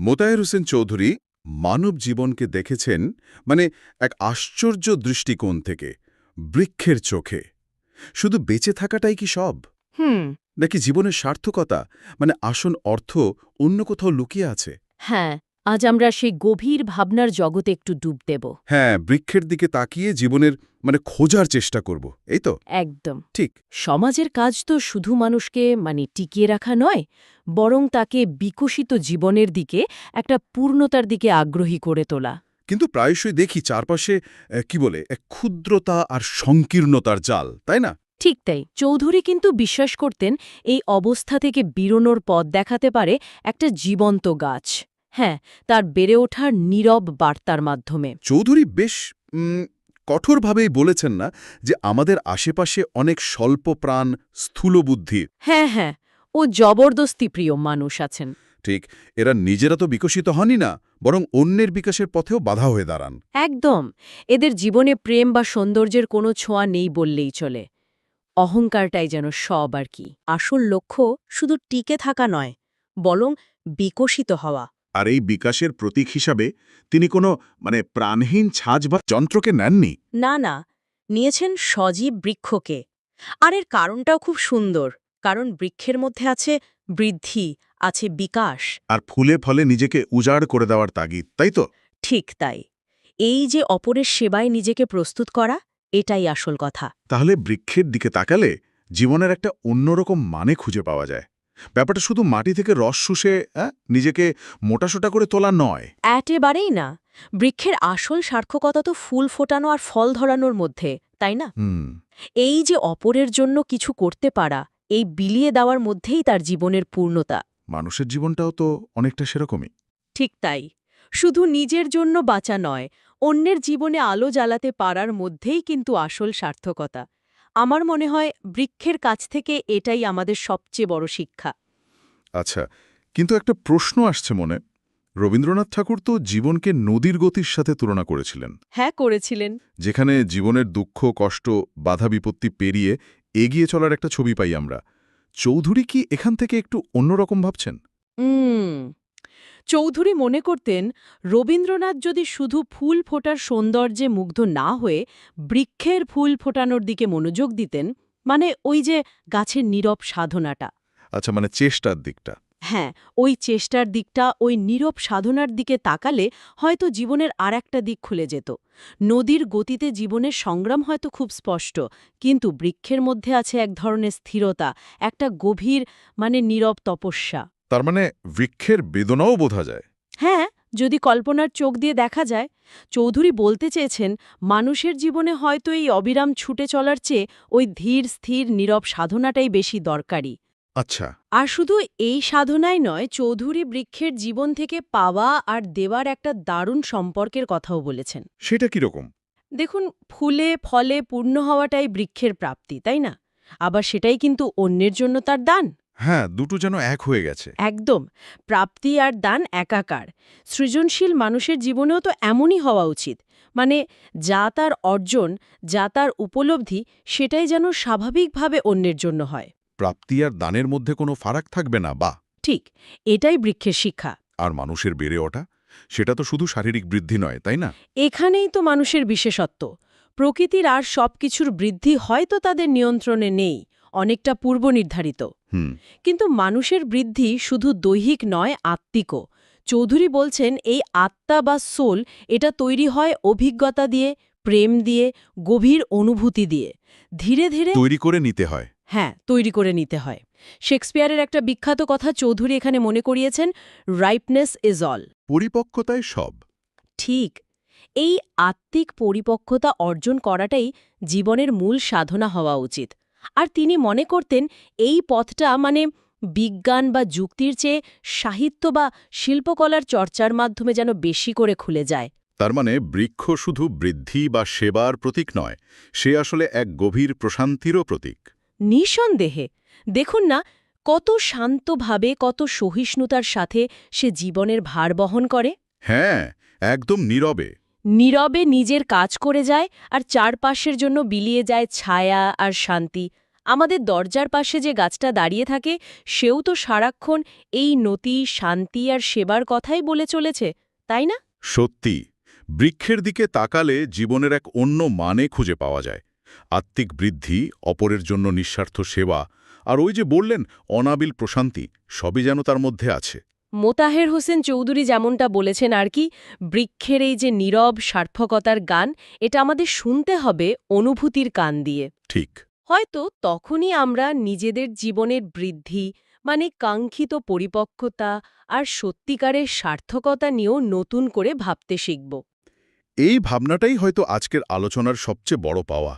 মোতায়ের হোসেন চৌধুরী মানব জীবনকে দেখেছেন মানে এক আশ্চর্য দৃষ্টিকোণ থেকে বৃক্ষের চোখে। শুধু বেঁচে থাকাটাই কি সব? হুম। নাকি জীবনের সার্থকতা মানে আসন অর্থ অন্য কোথাও লুকিয়ে আছে? হ্যাঁ আজ আমরা সেই গভীর ভাবনার জগতে একটু ডুব দেব। হ্যাঁ বৃক্ষের দিকে তাকিয়ে জীবনের মানে খোঁজার চেষ্টা করব এই তো? একদম। ঠিক। সমাজের কাজ তো শুধু মানুষকে মানে টিকিয়ে রাখা নয় বরং তাকে বিকশিত জীবনের দিকে একটা পূর্ণতার দিকে আগ্রহী করে তোলা। কিন্তু প্রায়শই দেখি চারপাশে কি বলে এক ক্ষুদ্রতা আর সংকীর্ণতার জাল তাই না? ঠিক তাই। চৌধুরী কিন্তু বিশ্বাস করতেন এই অবস্থা থেকে বিরোনোর পথ দেখাতে পারে একটা জীবন্ত গাছ। হ্যাঁ তার বেড়ে ওঠার নীরব বার্তার মাধ্যমে। চৌধুরী বেশ কঠোরভাবেই বলেছেন না যে আমাদের আশেপাশে অনেক স্বল্প প্রাণ স্থূলবুদ্ধি হ্যাঁ হ্যাঁ ও জবরদস্তি প্রিয় মানুষ আছেন। ঠিক এরা নিজেরা তো বিকশিত হনই না বরং অন্যের বিকাশের পথেও বাধা হয়ে দাঁড়ান। একদম এদের জীবনে প্রেম বা সৌন্দর্যের কোনো ছোঁয়া নেই বললেই চলে। অহংকারটাই যেন সব আর কি। আসল লক্ষ্য শুধু টিকে থাকা নয় বরং বিকশিত হওয়া। আর এই বিকাশের প্রতীক হিসাবে তিনি কোনো মানে প্রাণহীন ছাজ বা যন্ত্রকে নেননি। না না নিয়েছেন সজীব বৃক্ষকে। আর এর কারণটাও খুব সুন্দর কারণ বৃক্ষের মধ্যে আছে বৃদ্ধি আছে বিকাশ। আর ফুলে ফলে নিজেকে উজাড় করে দেওয়ার তাগিদ তাই তো? ঠিক তাই। এই যে অপরের সেবায় নিজেকে প্রস্তুত করা এটাই আসল কথা। তাহলে বৃক্ষের দিকে তাকালে জীবনের একটা অন্যরকম মানে খুঁজে পাওয়া যায়। ব্যাপারটা শুধু মাটি থেকে রস শুষে নিজেকে মোটাসোটা করে তোলা নয়। একেবারেই না। বৃক্ষের আসল সার্থকতা তো ফুল ফোটানো আর ফল ধরানোর মধ্যে তাই না? হুম। এই যে অপরের জন্য কিছু করতে পারা এই বিলিয়ে দেওয়ার মধ্যেই তার জীবনের পূর্ণতা। মানুষের জীবনটাও তো অনেকটা সেরকমই। ঠিক তাই। শুধু নিজের জন্য বাঁচা নয় অন্যের জীবনে আলো জ্বালাতে পারার মধ্যেই কিন্তু আসল সার্থকতা। আমার মনে হয় বৃক্ষের কাছ থেকে এটাই আমাদের সবচেয়ে বড় শিক্ষা। আচ্ছা কিন্তু একটা প্রশ্ন আসছে মনে। রবীন্দ্রনাথ ঠাকুর তো জীবনকে নদীর গতির সাথে তুলনা করেছিলেন। হ্যাঁ করেছিলেন। যেখানে জীবনের দুঃখ কষ্ট বাধা বিপত্তি পেরিয়ে এগিয়ে চলার একটা ছবি পাই আমরা। চৌধুরী কি এখান থেকে একটু অন্যরকম ভাবছেন? চৌধুরী মনে করতেন রবীন্দ্রনাথ যদি শুধু ফুল ফোটার সৌন্দর্যে মুগ্ধ না হয়ে বৃক্ষের ফুল ফোটানোর দিকে মনোযোগ দিতেন মানে ওই যে গাছের নীরব সাধনাটা। আচ্ছা মানে চেষ্টার দিকটা। হ্যাঁ ওই চেষ্টার দিকটা ওই নীরব সাধনার দিকে তাকালে হয়তো জীবনের আর একটা দিক খুলে যেত। নদীর গতিতে জীবনের সংগ্রাম হয়তো খুব স্পষ্ট কিন্তু বৃক্ষের মধ্যে আছে এক ধরনের স্থিরতা একটা গভীর মানে নীরব তপস্যা। তার মানে বৃক্ষের বেদনাও বোঝা যায়। হ্যাঁ যদি কল্পনার চোখ দিয়ে দেখা যায় চৌধুরী বলতে চেয়েছেন মানুষের জীবনে হয়তো এই অবিরাম ছুটে চলার চেয়ে ওই ধীর স্থির নীরব সাধনাটাই বেশি দরকারি। আচ্ছা। আর শুধু এই সাধনাই নয় চৌধুরী বৃক্ষের জীবন থেকে পাওয়া আর দেওয়ার একটা দারুণ সম্পর্কের কথাও বলেছেন। সেটা কীরকম দেখুন ফুলে ফলে পূর্ণ হওয়াটাই বৃক্ষের প্রাপ্তি তাই না? আবার সেটাই কিন্তু অন্যের জন্য তার দান। হ্যাঁ দুটো যেন এক হয়ে গেছে। একদম প্রাপ্তি আর দান একাকার। সৃজনশীল মানুষের জীবনেও তো এমনই হওয়া উচিত। মানে যা তার অর্জন যা তার উপলব্ধি সেটাই যেন স্বাভাবিকভাবে অন্যের জন্য হয়। প্রাপ্তি আর দানের মধ্যে কোনো ফারাক থাকবে না বা ঠিক এটাই বৃক্ষের শিক্ষা। আর মানুষের বেড়ে ওঠা সেটা তো শুধু শারীরিক বৃদ্ধি নয় তাই না? এখানেই তো মানুষের বিশেষত্ব। প্রকৃতির আর সবকিছুর বৃদ্ধি হয়তো তাদের নিয়ন্ত্রণে নেই। অনেকটা পূর্ব নির্ধারিত। কিন্তু মানুষের বৃদ্ধি শুধু দৈহিক নয় আত্মিকও। চৌধুরী বলছেন এই আত্মা বা সোল এটা তৈরি হয় অভিজ্ঞতা দিয়ে প্রেম দিয়ে গভীর অনুভূতি দিয়ে। ধীরে ধীরে তৈরি করে নিতে হয়। হ্যাঁ তৈরি করে নিতে হয়। শেক্সপিয়ারের একটা বিখ্যাত কথা চৌধুরী এখানে মনে করিয়েছেন রাইপনেস ইজ অল পরিপক্কতায় সব। ঠিক। এই আত্মিক পরিপক্কতা অর্জন করাটাই জীবনের মূল সাধনা হওয়া উচিত। আর তিনি মনে করতেন এই পথটা মানে বিজ্ঞান বা যুক্তির চেয়ে সাহিত্য বা শিল্পকলার চর্চার মাধ্যমে যেন বেশি করে খুলে যায়। তার মানে বৃক্ষ শুধু বৃদ্ধি বা সেবার প্রতীক নয় সে আসলে এক গভীর প্রশান্তিরও প্রতীক। নিঃসন্দেহে। দেখুন না কত শান্তভাবে কত সহিষ্ণুতার সাথে সে জীবনের ভার বহন করে। হ্যাঁ একদম নীরবে। নীরবে নিজের কাজ করে যায় আর চারপাশের জন্য বিলিয়ে যায় ছায়া আর শান্তি। আমাদের দরজার পাশে যে গাছটা দাঁড়িয়ে থাকে, সেও তো সারাক্ষণ এই নতি, শান্তি আর সেবার কথাই বলে চলেছে, তাই না? সত্যি, বৃক্ষের দিকে তাকালে জীবনের এক অন্য মানে খুঁজে পাওয়া যায়। আত্মিক বৃদ্ধি, অপরের জন্য নিঃস্বার্থ সেবা, আর ওই যে বললেন, অনাবিল প্রশান্তি, সবই যেন তার মধ্যে আছে। মোতাহের হোসেন চৌধুরী যেমনটা বলেছেন আর কি বৃক্ষের এই যে নীরব সার্থকতার গান এটা আমাদের শুনতে হবে অনুভূতির কান দিয়ে। ঠিক। হয়তো তখনই আমরা নিজেদের জীবনের বৃদ্ধি মানে কাঙ্ক্ষিত পরিপক্কতা আর সত্যিকারের সার্থকতা নিয়েও নতুন করে ভাবতে শিখব। এই ভাবনাটাই হয়তো আজকের আলোচনার সবচেয়ে বড় পাওয়া।